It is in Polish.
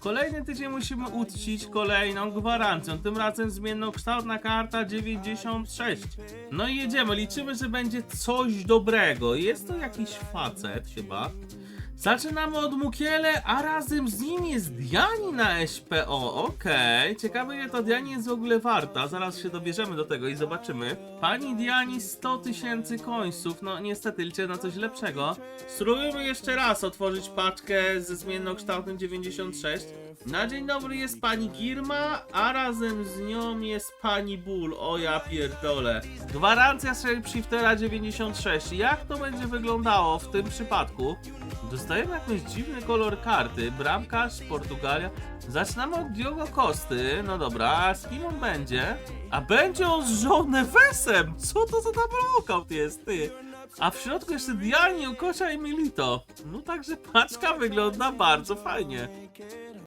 Kolejny tydzień musimy uczcić kolejną gwarancją, tym razem zmiennokształtna karta 96. No i jedziemy, liczymy, że będzie coś dobrego. Jest to jakiś facet chyba. Zaczynamy od Mukiele, a razem z nim jest Diani na SPO. Okej, ciekawe ile to Diani jest w ogóle warta. Zaraz się dobierzemy do tego i zobaczymy. Pani Diani 100 tysięcy końców. No niestety liczę na coś lepszego. Spróbujmy jeszcze raz otworzyć paczkę ze zmiennokształtem 96. Na dzień dobry jest pani Girma, a razem z nią jest pani Bull. O ja pierdolę. Gwarancja Shiftera 96. Jak to będzie wyglądało w tym przypadku? Dostajemy jakiś dziwny kolor karty. Bramkarz, Portugalia. Zaczynamy od Diogo Kosty. No dobra, a z kim on będzie? A będzie on z João Nevesem! Co to za walkout jest, ty? A w środku jeszcze Diani, Ukosia i Milito. No także paczka wygląda bardzo fajnie.